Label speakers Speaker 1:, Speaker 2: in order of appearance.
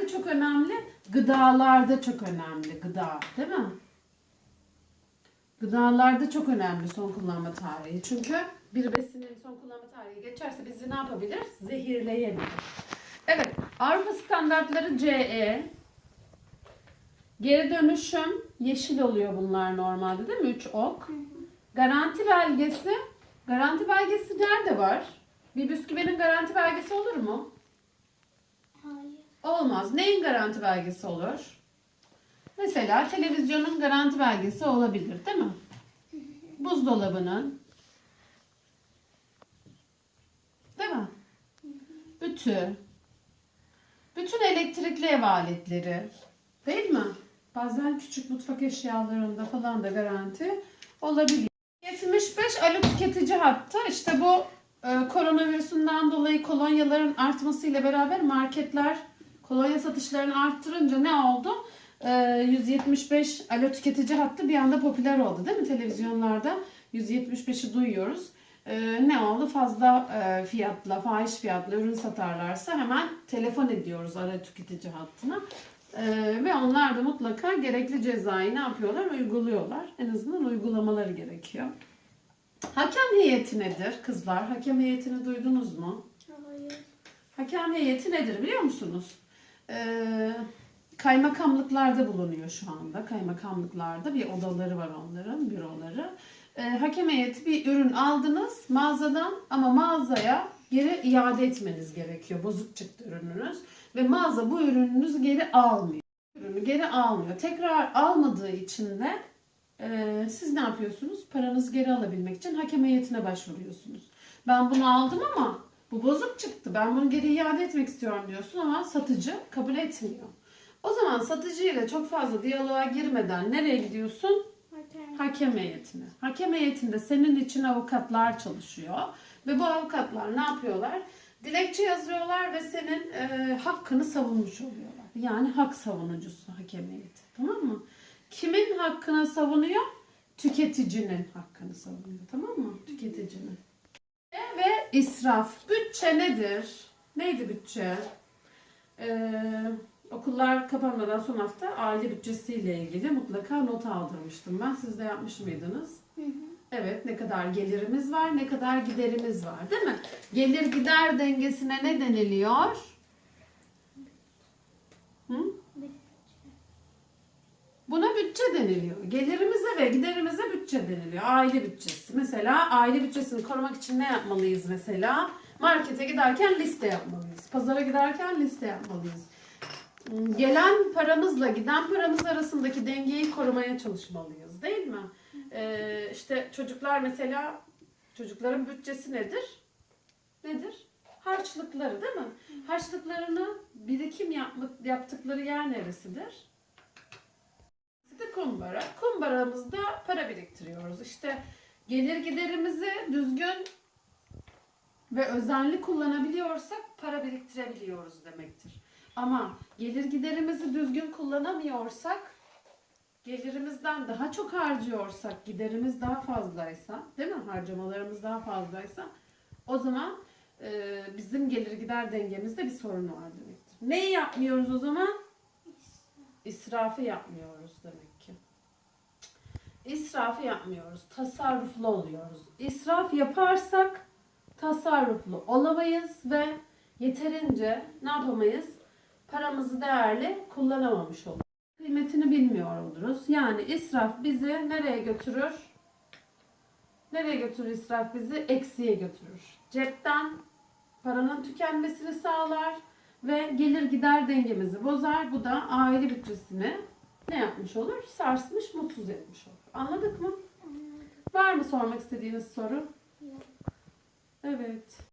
Speaker 1: nerede çok önemli? Gıdalarda çok önemli. Gıda değil mi? Gıdalarda çok önemli son kullanma tarihi. Çünkü bir besinin son kullanma tarihi geçerse bizi ne yapabilir? Zehirleyebilir. Evet. Avrupa standartları CE. Geri dönüşüm yeşil oluyor bunlar normalde değil mi? 3 ok. Garanti belgesi. Garanti belgesi nerede var? Bir bisküvinin garanti belgesi olur mu? Olmaz. Neyin garanti belgesi olur? Mesela televizyonun garanti belgesi olabilir değil mi? Buzdolabının. Değil mi? Ütü. Bütün elektrikli ev aletleri. Değil mi? Bazen küçük mutfak eşyalarında falan da garanti olabiliyor. 75 alo tüketici hattı. İşte bu e, koronavirüsünden dolayı kolonyaların artmasıyla beraber marketler kolonya satışlarını arttırınca ne oldu? E, 175 alo tüketici hattı bir anda popüler oldu değil mi? Televizyonlarda 175'i duyuyoruz. E, ne oldu? Fazla e, fiyatla, fahiş fiyatla ürün satarlarsa hemen telefon ediyoruz alo tüketici hattına. E, ve onlar da mutlaka gerekli cezayı ne yapıyorlar? Uyguluyorlar. En azından uygulamaları gerekiyor. Hakem heyeti nedir kızlar? Hakem heyetini duydunuz mu?
Speaker 2: Hayır.
Speaker 1: Hakem heyeti nedir biliyor musunuz? Ee, kaymakamlıklarda bulunuyor şu anda. Kaymakamlıklarda bir odaları var onların, büroları. Ee, hakem heyeti bir ürün aldınız mağazadan ama mağazaya geri iade etmeniz gerekiyor. Bozuk çıktı ürününüz ve mağaza bu ürününüzü geri almıyor. Ürünü geri almıyor. Tekrar almadığı için de e, siz ne yapıyorsunuz? Paranızı geri alabilmek için hakem heyetine başvuruyorsunuz. Ben bunu aldım ama bu bozuk çıktı. Ben bunu geri iade etmek istiyorum diyorsun ama satıcı kabul etmiyor. O zaman satıcıyla çok fazla diyaloğa girmeden nereye gidiyorsun?
Speaker 2: Hakem.
Speaker 1: Hakem heyetine. Hakem heyetinde senin için avukatlar çalışıyor. Ve bu avukatlar ne yapıyorlar? Dilekçe yazıyorlar ve senin e, hakkını savunmuş oluyorlar. Yani hak savunucusu hakem heyeti. Tamam mı? Kimin hakkını savunuyor? Tüketicinin hakkını savunuyor. Tamam mı? Tüketicinin. İsraf. Bütçe nedir? Neydi bütçe? Ee, okullar kapanmadan son hafta aile bütçesiyle ilgili mutlaka not aldırmıştım ben. Siz de yapmış mıydınız?
Speaker 2: Hı hı.
Speaker 1: Evet ne kadar gelirimiz var ne kadar giderimiz var değil mi? Gelir gider dengesine ne deniliyor? Hı? Buna bütçe deniliyor. Gelirimize ve giderimize bütçe deniliyor. Aile bütçesi. Mesela aile bütçesini korumak için ne yapmalıyız mesela? Markete giderken liste yapmalıyız. Pazara giderken liste yapmalıyız. Gelen paramızla giden paramız arasındaki dengeyi korumaya çalışmalıyız değil mi? Ee, işte çocuklar mesela çocukların bütçesi nedir? Nedir? Harçlıkları değil mi? Harçlıklarını birikim yapmak, yaptıkları yer neresidir? Kumbara. Kumbaramızda para biriktiriyoruz. İşte gelir giderimizi düzgün ve özenli kullanabiliyorsak para biriktirebiliyoruz demektir. Ama gelir giderimizi düzgün kullanamıyorsak, gelirimizden daha çok harcıyorsak, giderimiz daha fazlaysa, değil mi? Harcamalarımız daha fazlaysa, o zaman e, bizim gelir gider dengemizde bir sorun var demektir. Neyi yapmıyoruz o zaman? İsrafı yapmıyoruz demek ki. İsrafı yapmıyoruz. Tasarruflu oluyoruz. İsraf yaparsak tasarruflu olamayız ve yeterince ne yapamayız? Paramızı değerli kullanamamış oluruz. Kıymetini bilmiyor oluruz. Yani israf bizi nereye götürür? Nereye götürür israf bizi? Eksiye götürür. Cepten paranın tükenmesini sağlar ve gelir gider dengemizi bozar. Bu da aile bütçesini ne yapmış olur? Sarsmış, mutsuz etmiş olur. Anladık mı? Var mı sormak istediğiniz soru? Evet.